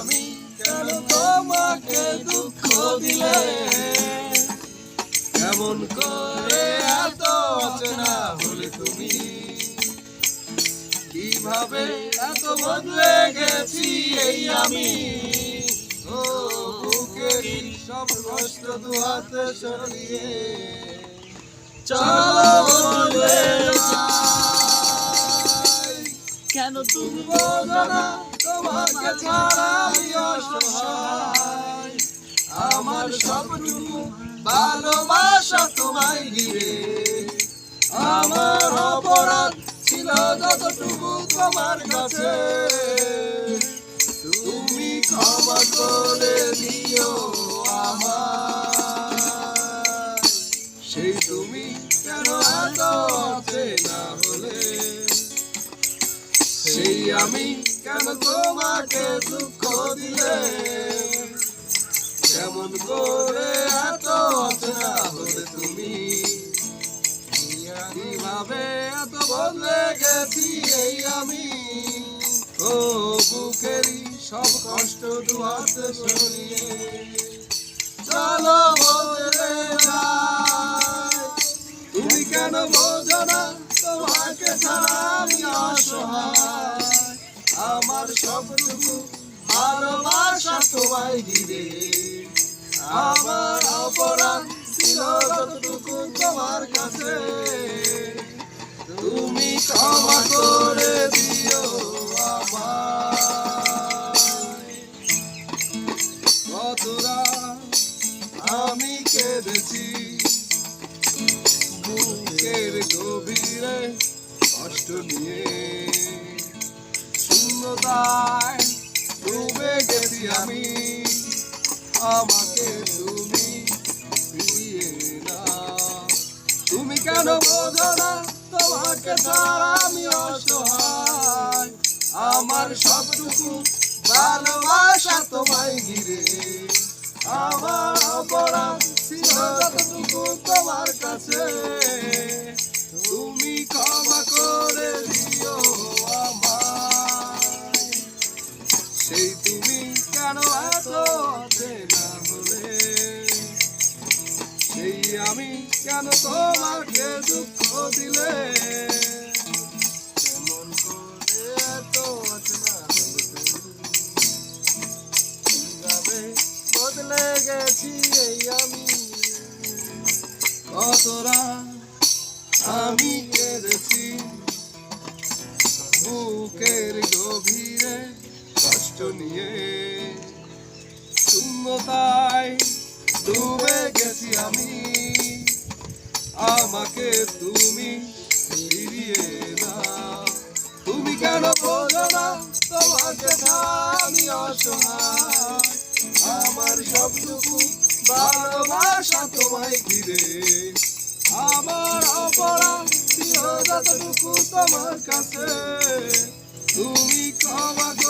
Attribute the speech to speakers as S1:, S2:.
S1: আমি কেন তোমাকে দুঃখ দিলে? কেমন করে এত অচেনা হলে তুমি? কীভাবে এত বদলে গেছি এই আমি? ও, বুকের সব কষ্ট দুহাতে সরিয়ে। চলো বদলে
S2: কেন তুমি
S1: তোমাকে ছাড়া অসহায় আমার সবটুকু ভালোবাসা তোমায় ঘিরে। আমার অপরাধ ছিল যতটুকু তোমার কাছে। তুমি ক্ষমা করে দিও আমার সেই তুমি কেন এত না সেই আমি কেন তোমাকে দুঃখ দিলে? কেমন করে এত অচেনা হলে তুমি? কীভাবে এত বদলে গেছি এই আমি। ও বুকেরই সব কষ্ট দুহাতে সরিয়ে। আমার সবটুকু ভালোবাসা তোমায় ঘিরে আমার অপরাধ ছিল যতটুকু তোমার কাছে। তুমি ক্ষমা করে দিও কতরা আমি কেঁদেছি গভীরে কষ্ট নিয়ে। শূন্যতায় ডুবে গেছি আমি। আমাকে তুমি ফিরিয়ে না তুমি কেন বোঝো না তোমাকে আমি অসহায়? আমার সবটুকু ভালোবাসা তোমায় ঘিরে। আমার অপরাধ ছিল তোমার কাছে। কেন তোমাকে দুঃখ দিলে? কেমন বদলে গেছি আমি। কতরা আমি কেঁদেছি বুকের গভীরে কষ্ট নিয়ে। শূন্যতায় ডুবে গেছি আমি। আমাকে তুমি ফিরিয়ে দাও। তুমি কেন বোঝো না তোমাকে আমি অসহায়। আমার সবটুকু ভালোবাসা তোমায় ঘিরে। আমার অপরাধ তোমার কাছে। তুমি দিও